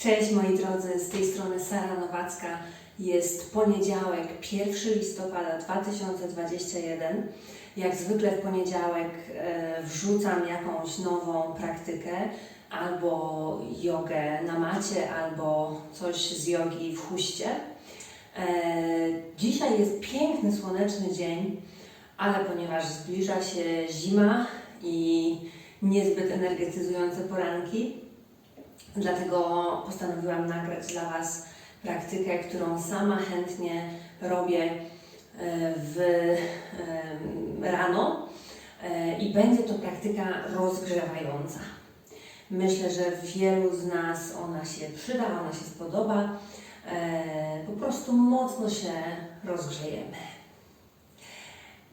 Cześć moi drodzy, z tej strony Sara Nowacka. Jest poniedziałek, 1 listopada 2021. Jak zwykle w poniedziałek e, wrzucam jakąś nową praktykę, albo jogę na macie, albo coś z jogi w huście. E, dzisiaj jest piękny, słoneczny dzień, ale ponieważ zbliża się zima i niezbyt energetyzujące poranki, Dlatego postanowiłam nagrać dla Was praktykę, którą sama chętnie robię e, w rano E, i będzie to praktyka rozgrzewająca. Myślę, że wielu z nas ona się przyda, ona się spodoba. E, Po prostu mocno się rozgrzejemy.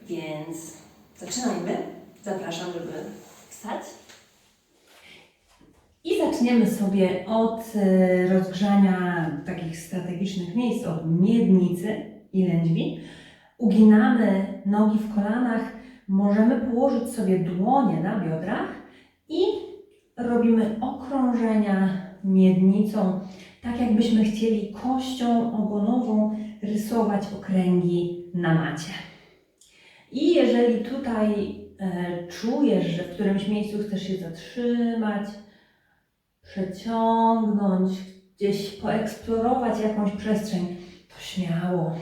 Więc zaczynajmy. Zapraszam, żeby wstać. I zaczniemy sobie od e, rozgrzania takich strategicznych miejsc, od miednicy i lędźwi. Uginamy nogi w kolanach, możemy położyć sobie dłonie na biodrach i robimy okrążenia miednicą, tak jakbyśmy chcieli kością ogonową rysować okręgi na macie. I jeżeli tutaj e, czujesz, że w którymś miejscu chcesz się zatrzymać, przeciągnąć, gdzieś poeksplorować jakąś przestrzeń, to śmiało.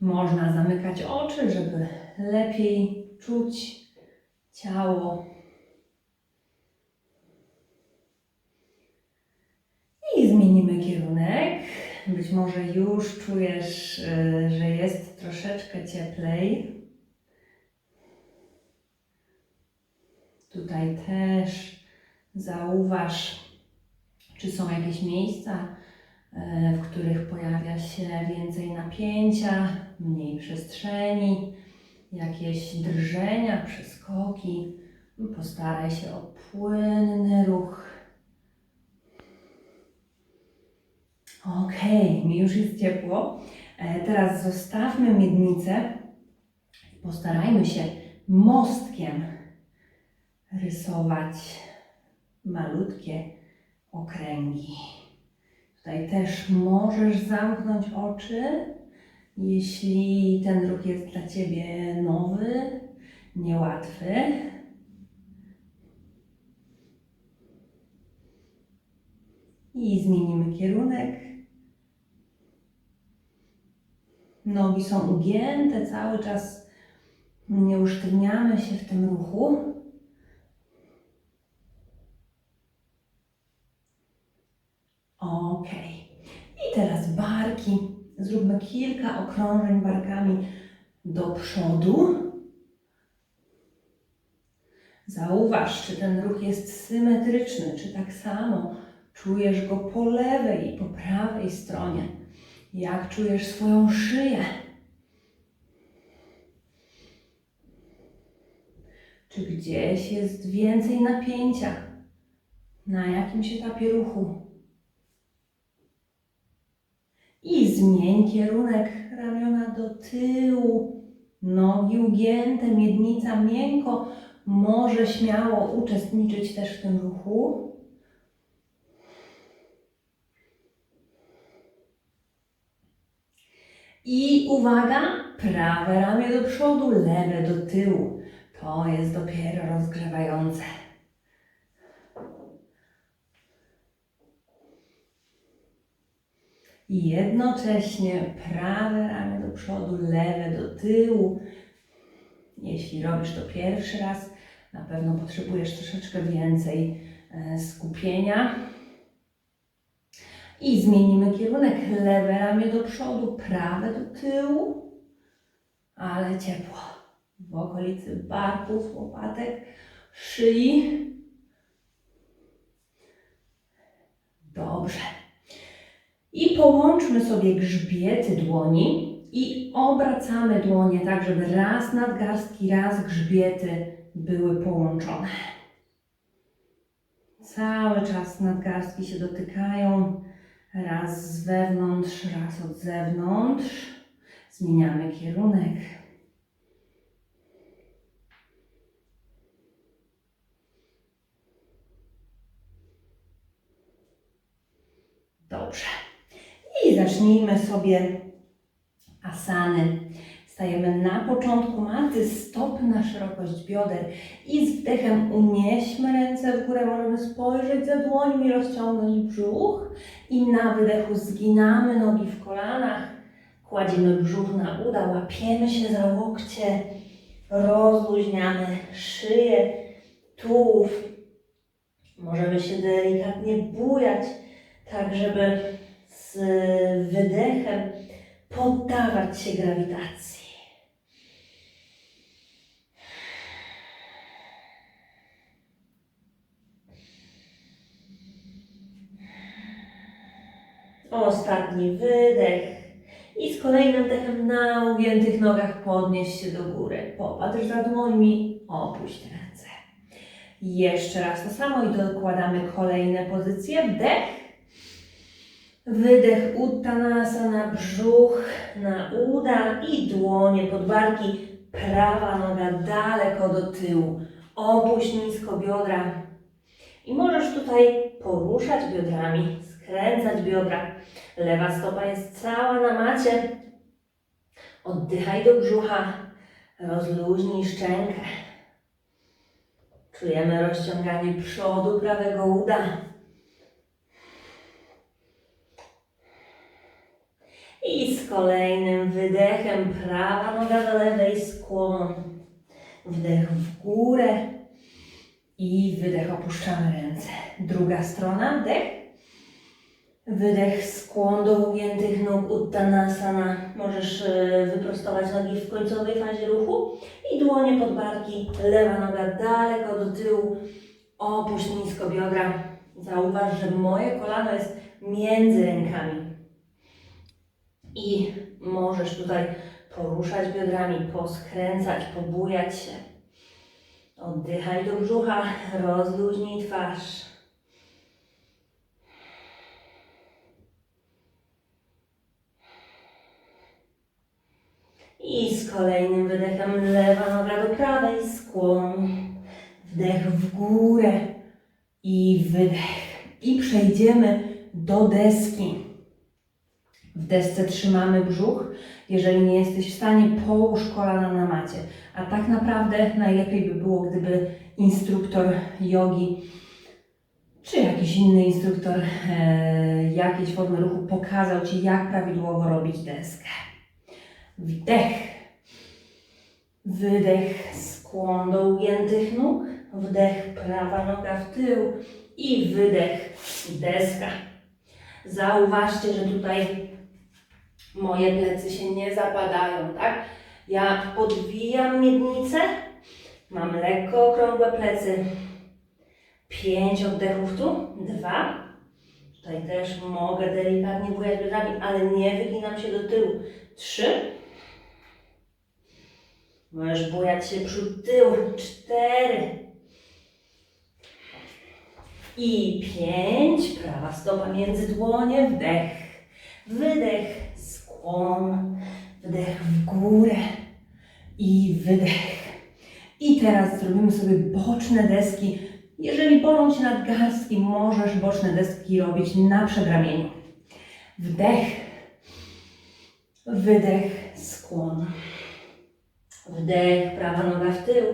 Można zamykać oczy, żeby lepiej czuć ciało. I zmienimy kierunek. Być może już czujesz, y, że jest troszeczkę cieplej. Tutaj też Zauważ, czy są jakieś miejsca, e, w których pojawia się więcej napięcia, mniej przestrzeni, jakieś drżenia, przeskoki. Postaraj się o płynny ruch. Ok, mi już jest ciepło. E, Teraz zostawmy miednicę. Postarajmy się mostkiem rysować malutkie okręgi. Tutaj też możesz zamknąć oczy, jeśli ten ruch jest dla Ciebie nowy, niełatwy. I zmienimy kierunek. Nogi są ugięte cały czas. Nie usztywniamy się w tym ruchu. Ok. I teraz barki. Zróbmy kilka okrążeń barkami do przodu. Zauważ, czy ten ruch jest symetryczny, czy tak samo czujesz go po lewej i po prawej stronie. Jak czujesz swoją szyję? Czy gdzieś jest więcej napięcia? Na jakimś etapie ruchu? I zmień kierunek ramiona do tyłu. Nogi ugięte, miednica miękko może śmiało uczestniczyć też w tym ruchu. I uwaga, prawe ramię do przodu, lewe do tyłu. To jest dopiero rozgrzewające. I jednocześnie prawe ramię do przodu, lewe do tyłu. Jeśli robisz to pierwszy raz, na pewno potrzebujesz troszeczkę więcej e, skupienia. I zmienimy kierunek. Lewe ramię do przodu, prawe do tyłu, ale ciepło. W okolicy barków, łopatek, szyi. Dobrze. I połączmy sobie grzbiety dłoni i obracamy dłonie tak, żeby raz nadgarstki, raz grzbiety były połączone. Cały czas nadgarstki się dotykają, raz z wewnątrz, raz od zewnątrz. Zmieniamy kierunek. Dobrze. I zacznijmy sobie asany. Stajemy na początku maty, stopy na szerokość bioder i z wdechem unieśmy ręce w górę. Możemy spojrzeć za dłońmi, rozciągnąć brzuch i na wydechu zginamy nogi w kolanach. Kładziemy brzuch na uda, łapiemy się za łokcie, rozluźniamy szyję, tułów. Możemy się delikatnie bujać, tak żeby z wydechem poddawać się grawitacji. Ostatni wydech. I z kolejnym dechem na ugiętych nogach podnieś się do góry. Popatrz za dłońmi, opuść ręce. Jeszcze raz to samo i dokładamy kolejne pozycje. Wdech. Wydech Uttanasana, brzuch na uda i dłonie pod barki. Prawa noga daleko do tyłu. Opuść nisko biodra. I możesz tutaj poruszać biodrami, skręcać biodra. Lewa stopa jest cała na macie. Oddychaj do brzucha. Rozluźnij szczękę. Czujemy rozciąganie przodu prawego uda. I z kolejnym wydechem prawa noga do lewej skłon. Wdech w górę i wydech opuszczamy ręce. Druga strona, wdech. Wydech, skłon do ugiętych nóg, Uttanasana. Możesz e, wyprostować nogi w końcowej fazie ruchu i dłonie pod barki. Lewa noga daleko do tyłu. Opuść nisko biodra. Zauważ, że moje kolano jest między rękami. I możesz tutaj poruszać biodrami, poskręcać, pobujać się. Oddychaj do brzucha, rozluźnij twarz. I z kolejnym wydechem lewa noga do prawej, skłon. Wdech w górę i wydech. I przejdziemy do deski. W desce trzymamy brzuch. Jeżeli nie jesteś w stanie, połóż kolana na macie. A tak naprawdę najlepiej by było, gdyby instruktor jogi czy jakiś inny instruktor e, jakiejś formy ruchu pokazał Ci, jak prawidłowo robić deskę. Wdech, wydech, skłon do ugiętych nóg, wdech, prawa noga w tył i wydech, deska. Zauważcie, że tutaj moje plecy się nie zapadają, tak? Ja podwijam miednicę, mam lekko okrągłe plecy. Pięć oddechów tu, dwa. Tutaj też mogę delikatnie bujać biodrami, ale nie wyginam się do tyłu. Trzy. Możesz bujać się przód tył. Cztery. I pięć. Prawa stopa między dłonie. Wdech. Wydech. Skłon. Wdech w górę. I wydech. I teraz zrobimy sobie boczne deski. Jeżeli bolą Cię nadgarstki, możesz boczne deski robić na przedramieniu. Wdech. Wydech. Skłon. Wdech, prawa noga w tył.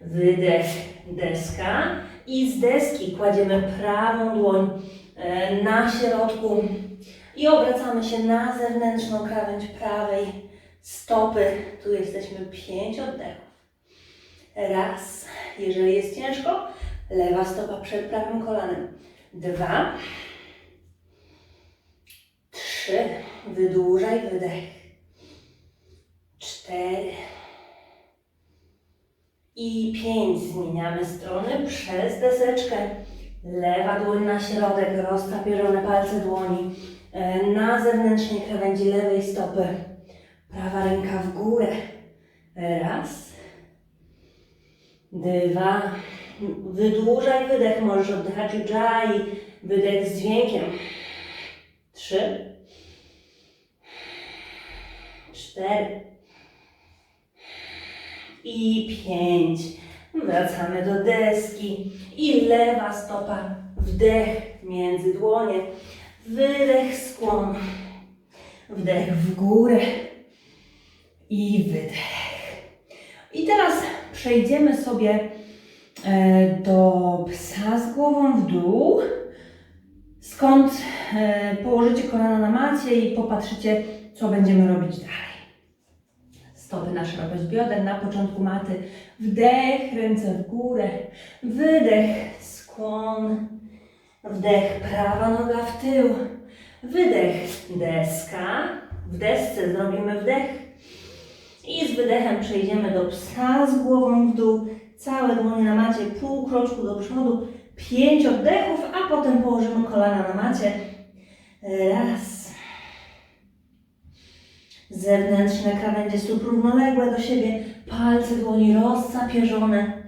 Wydech, deska. I z deski kładziemy prawą dłoń e, na środku i obracamy się na zewnętrzną krawędź prawej stopy. Tu jesteśmy pięć oddechów. Raz, jeżeli jest ciężko, lewa stopa przed prawym kolanem. Dwa, trzy, wydłużaj wydech cztery i pięć. Zmieniamy strony przez deseczkę. Lewa dłoń na środek, roztapierzone palce dłoni na zewnętrznej krawędzi lewej stopy. Prawa ręka w górę. Raz. Dwa. Wydłużaj wydech, możesz oddychać ujjayi. Wydech z dźwiękiem. Trzy. Cztery i pięć. Wracamy do deski i lewa stopa, wdech między dłonie, Wydech, skłon. Wdech w górę i wydech. I teraz przejdziemy sobie e, do psa z głową w dół, skąd e, położycie kolana na macie i popatrzycie, co będziemy robić dalej. Stopy na szerokość bioder na początku maty. Wdech, ręce w górę. Wydech, skłon. Wdech, prawa noga w tył. Wydech, deska. W desce zrobimy wdech. I z wydechem przejdziemy do psa z głową w dół. Całe dłonie na macie, pół kroczku do przodu. Pięć oddechów, a potem położymy kolana na macie. Raz. Zewnętrzne krawędzie stóp równoległe do siebie, palce dłoni rozsapierzone.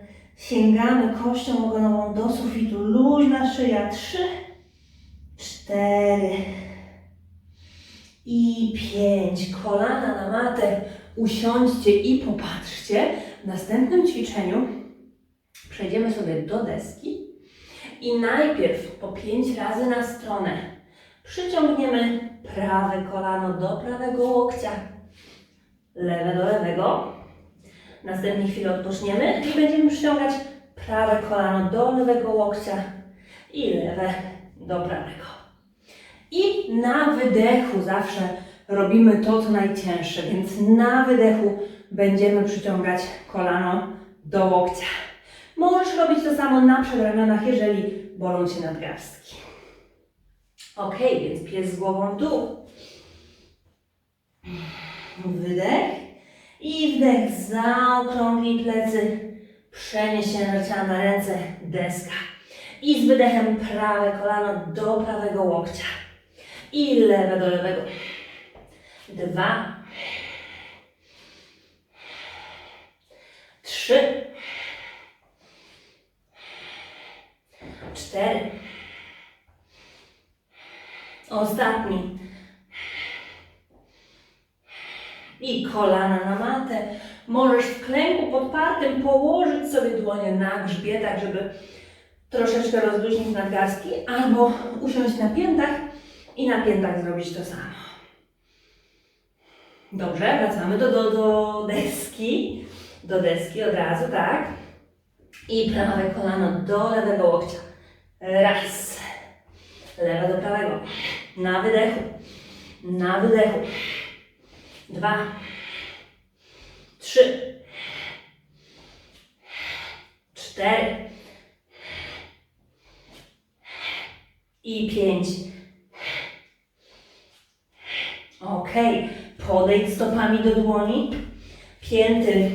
Sięgamy kością ogonową do sufitu, luźna szyja. Trzy, cztery i pięć. Kolana na matę, usiądźcie i popatrzcie. W następnym ćwiczeniu przejdziemy sobie do deski i najpierw po pięć razy na stronę przyciągniemy prawe kolano do prawego łokcia, lewe do lewego. Następnie chwilę odpoczniemy i będziemy przyciągać prawe kolano do lewego łokcia i lewe do prawego. I na wydechu zawsze robimy to, co najcięższe, więc na wydechu będziemy przyciągać kolano do łokcia. Możesz robić to samo na przedramionach, jeżeli bolą Cię nadgarstki. Ok, więc pies z głową w dół. Wydech i wdech. Zaokrąglij plecy. Przenieś się na ręce. Deska. I z wydechem prawe kolano do prawego łokcia. I lewe do lewego. Dwa. Trzy. Cztery. Ostatni. I kolana na matę. Możesz w klęku podpartym położyć sobie dłonie na grzbietach, żeby troszeczkę rozluźnić nadgarstki, albo usiąść na piętach i na piętach zrobić to samo. Dobrze, wracamy do, do, do deski. Do deski od razu, tak. I prawe kolano do lewego łokcia. Raz. Lewe do prawego. Na wydechu. Na wydechu. Dwa. Trzy. Cztery. I pięć. Ok. Podejdź stopami do dłoni. Pięty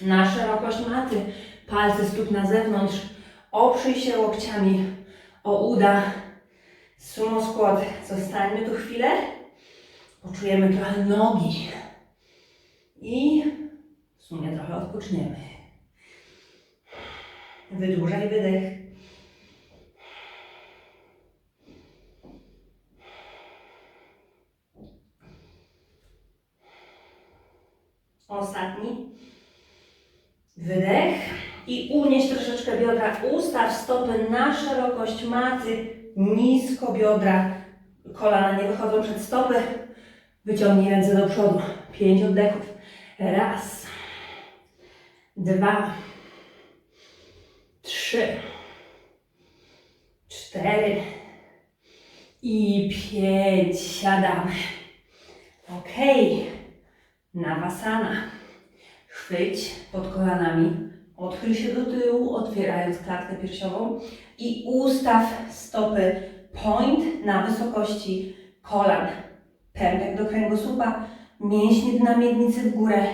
na szerokość maty. Palce stóp na zewnątrz. Oprzyj się łokciami o uda. Sumo skład. Zostańmy tu chwilę. Poczujemy trochę nogi. I w sumie trochę odpoczniemy. Wydłużaj wydech. Ostatni. Wydech. I unieś troszeczkę biodra. Ustaw stopy na szerokość maty. Nisko biodra. Kolana nie wychodzą przed stopy. Wyciągnij ręce do przodu. Pięć oddechów. Raz. Dwa. Trzy. Cztery. I pięć. Siadamy. Ok. Nawasana. Chwyć pod kolanami. Odchyl się do tyłu, otwierając klatkę piersiową i ustaw stopy point na wysokości kolan. Pępek do kręgosłupa, mięśnie dna miednicy w górę.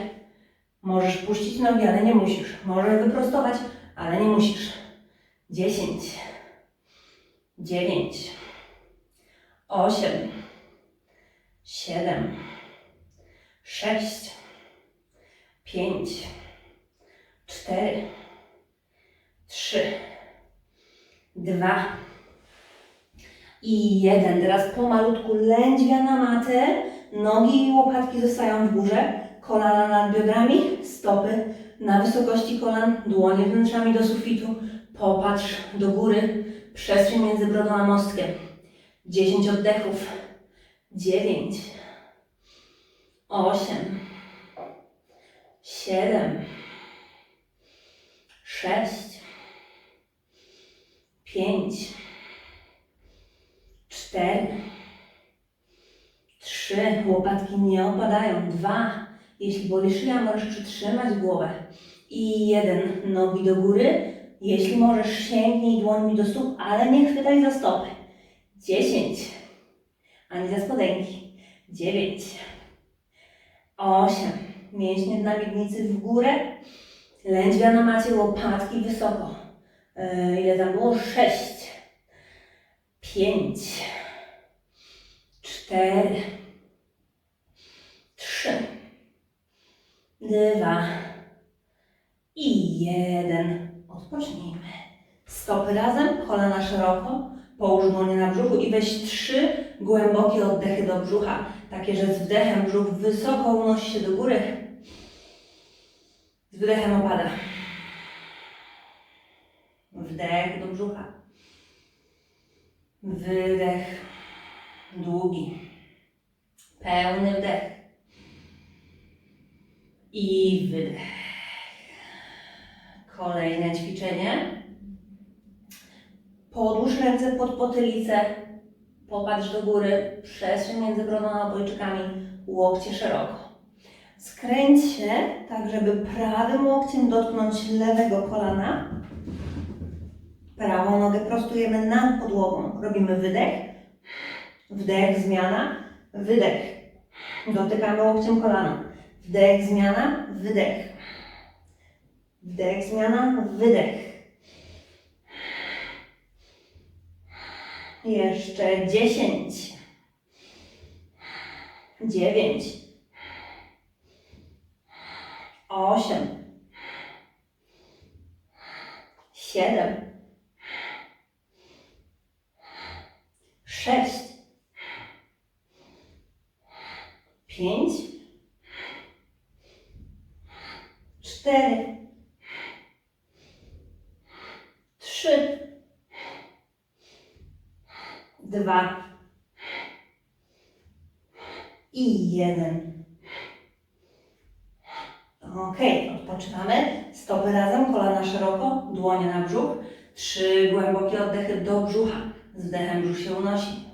Możesz puścić nogi, ale nie musisz. Możesz wyprostować, ale nie musisz. 10, 9, 8, 7, 6, 5, 4, 3, 2 i 1. Teraz pomalutku lędźwia na matę. Nogi i łopatki zostają w górze. Kolana nad biodrami, stopy na wysokości kolan, dłonie wnętrzami do sufitu. Popatrz do góry, przestrzeń między brodą a mostkiem. 10 oddechów. 9, 8, 7, 6, 5, 4, 3, łopatki nie opadają, 2, jeśli boli szyja, możesz przytrzymać głowę. I 1, nogi do góry, jeśli możesz sięgnij dłońmi do stóp, ale nie chwytaj za stopy, 10, ani za spodenki, 9, 8, mięśnie dna miednicy w górę, lędźwia na macie, łopatki wysoko, Yy, ile tam było? 6, 5, 4, 3, 2 i 1. Odpocznijmy. Stopy razem, kolana szeroko, połóż dłonie na brzuchu i weź trzy głębokie oddechy do brzucha. Takie, że z wdechem brzuch wysoko unosi się do góry. Z wydechem opada. Wdech do brzucha. Wydech. Długi. Pełny wdech. I wydech. Kolejne ćwiczenie. Podłóż ręce pod potylicę. Popatrz do góry. Przestrzeń między brodą a. Łokcie szeroko. Skręć się tak, żeby prawym łokciem dotknąć lewego kolana. Prawą nogę prostujemy nad podłogą. Robimy wydech. Wdech, zmiana. Wydech. Dotykamy łokciem kolana. Wdech, zmiana. Wydech. Wdech, zmiana. Wydech. Jeszcze dziesięć. Dziewięć. Osiem. Siedem. Sześć. Pięć. Cztery. Trzy. Dwa. I jeden. Ok, odpoczywamy. Stopy razem, kolana szeroko, dłonie na brzuch. Trzy głębokie oddechy do brzucha. Z wdechem brzuch się unosi.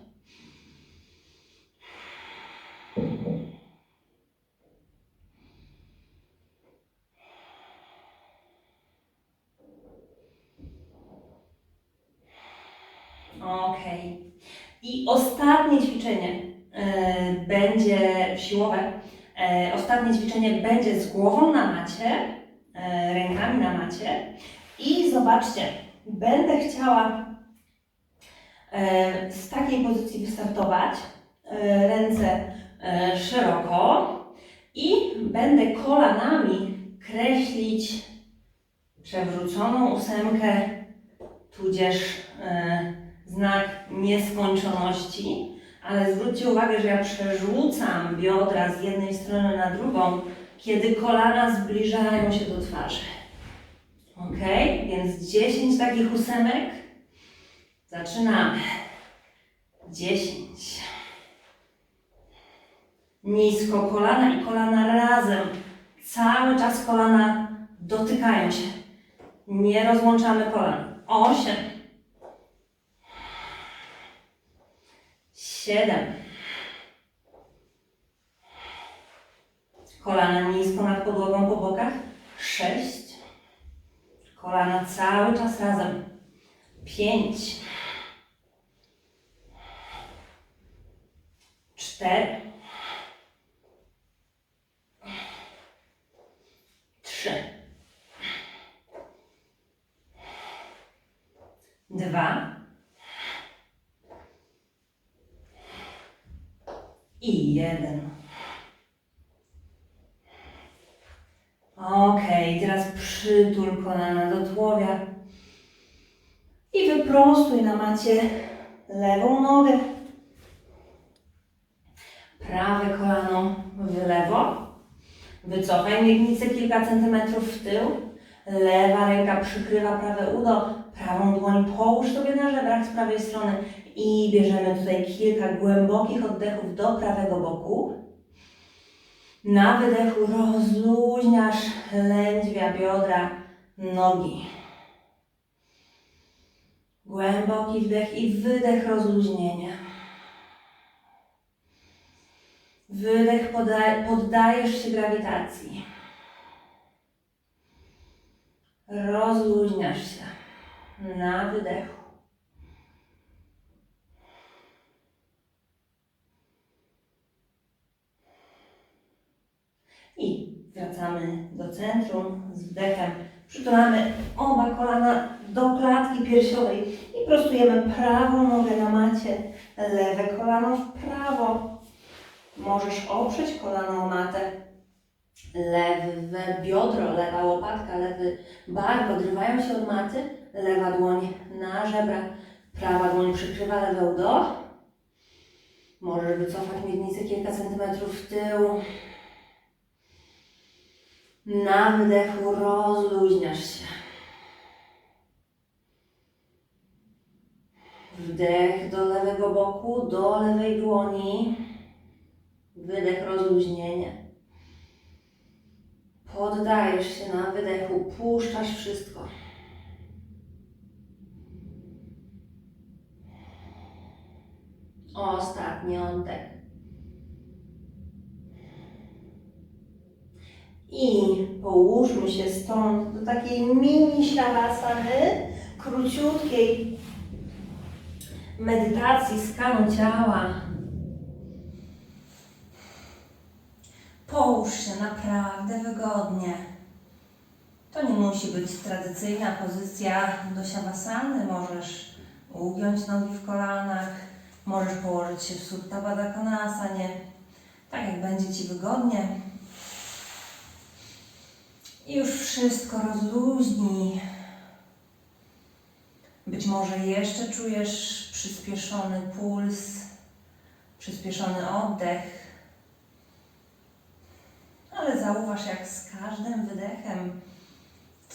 Ok. I ostatnie ćwiczenie e, będzie siłowe. E, ostatnie ćwiczenie będzie z głową na macie, e, rękami na macie. I zobaczcie, będę chciała z takiej pozycji wystartować. Ręce szeroko i będę kolanami kreślić przewróconą ósemkę, tudzież znak nieskończoności, ale zwróćcie uwagę, że ja przerzucam biodra z jednej strony na drugą, kiedy kolana zbliżają się do twarzy. Ok? Więc 10 takich ósemek. Zaczynamy. 10. Nisko kolana i kolana razem. Cały czas kolana dotykają się. Nie rozłączamy kolan. 8. Siedem. Kolana nisko nad podłogą po bokach. Sześć. Kolana cały czas razem. Pięć. Cztery. Trzy. Dwa. Jeden. Ok, teraz przytul kolana do tułowia i wyprostuj na macie lewą nogę. Prawe kolano w lewo. Wycofaj miednicę kilka centymetrów w tył. Lewa ręka przykrywa prawe udo, Prawą dłoń połóż sobie na żebrach z prawej strony i bierzemy tutaj kilka głębokich oddechów do prawego boku. Na wydechu rozluźniasz lędźwia, biodra, nogi. Głęboki wdech i wydech rozluźnienia. Wydech poddajesz się grawitacji. Rozluźniasz się na wydechu. I wracamy do centrum z wdechem. Przytulamy oba kolana do klatki piersiowej i prostujemy prawą nogę na macie, lewe kolano w prawo. Możesz oprzeć kolano o matę. Lewe biodro, lewa łopatka, lewy bark odrywają się od maty. Lewa dłoń na żebra, prawa dłoń przykrywa lewe udo. Możesz wycofać miednicę kilka centymetrów w tył. Na wydechu rozluźniasz się. Wdech do lewego boku, do lewej dłoni. Wydech rozluźnienie. Poddajesz się na wydechu, puszczasz wszystko. Ostatni oddech. I połóżmy się stąd do takiej mini shavasany, króciutkiej medytacji skanu ciała. Połóż się naprawdę wygodnie. To nie musi być tradycyjna pozycja do siawasany. Możesz ugiąć nogi w kolanach, możesz położyć się w Supta Baddha Konasanie, tak jak będzie Ci wygodnie. I już wszystko rozluźnij. Być może jeszcze czujesz przyspieszony puls, przyspieszony oddech. Ale zauważ, jak z każdym wydechem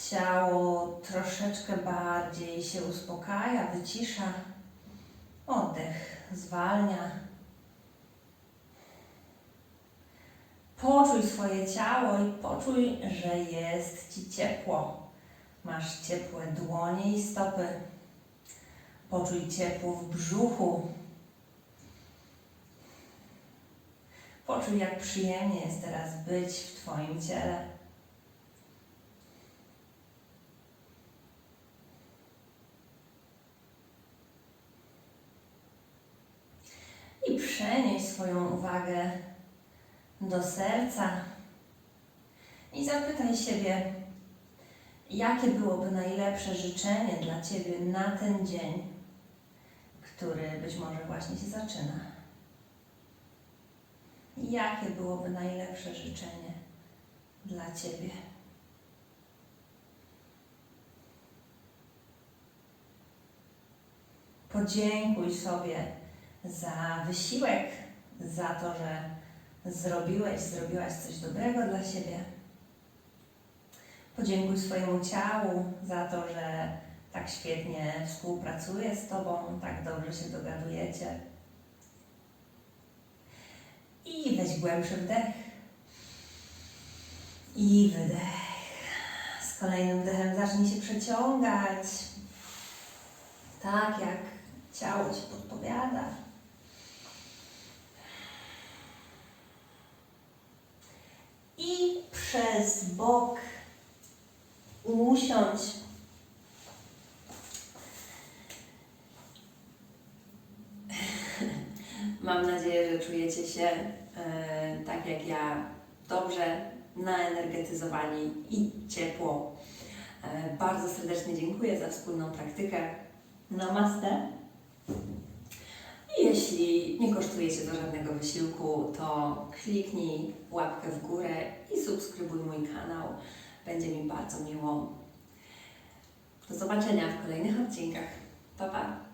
ciało troszeczkę bardziej się uspokaja, wycisza. Oddech zwalnia. Poczuj swoje ciało i poczuj, że jest ci ciepło. Masz ciepłe dłonie i stopy. Poczuj ciepło w brzuchu. Poczuj, jak przyjemnie jest teraz być w Twoim ciele. I przenieś swoją uwagę do serca i zapytaj siebie, jakie byłoby najlepsze życzenie dla Ciebie na ten dzień, który być może właśnie się zaczyna. Jakie byłoby najlepsze życzenie dla Ciebie? Podziękuj sobie za wysiłek, za to, że zrobiłeś, zrobiłaś coś dobrego dla siebie. Podziękuj swojemu ciału za to, że tak świetnie współpracuje z Tobą, tak dobrze się dogadujecie. I weź głębszy wdech. I wydech. Z kolejnym wdechem zacznij się przeciągać. Tak jak ciało Ci podpowiada. I przez bok usiądź. Mam nadzieję, że czujecie się e, tak jak ja dobrze, naenergetyzowani i ciepło. E, bardzo serdecznie dziękuję za wspólną praktykę. Namaste. Jeśli nie kosztuje Cię to żadnego wysiłku, to kliknij łapkę w górę i subskrybuj mój kanał. Będzie mi bardzo miło. Do zobaczenia w kolejnych odcinkach. Pa, pa!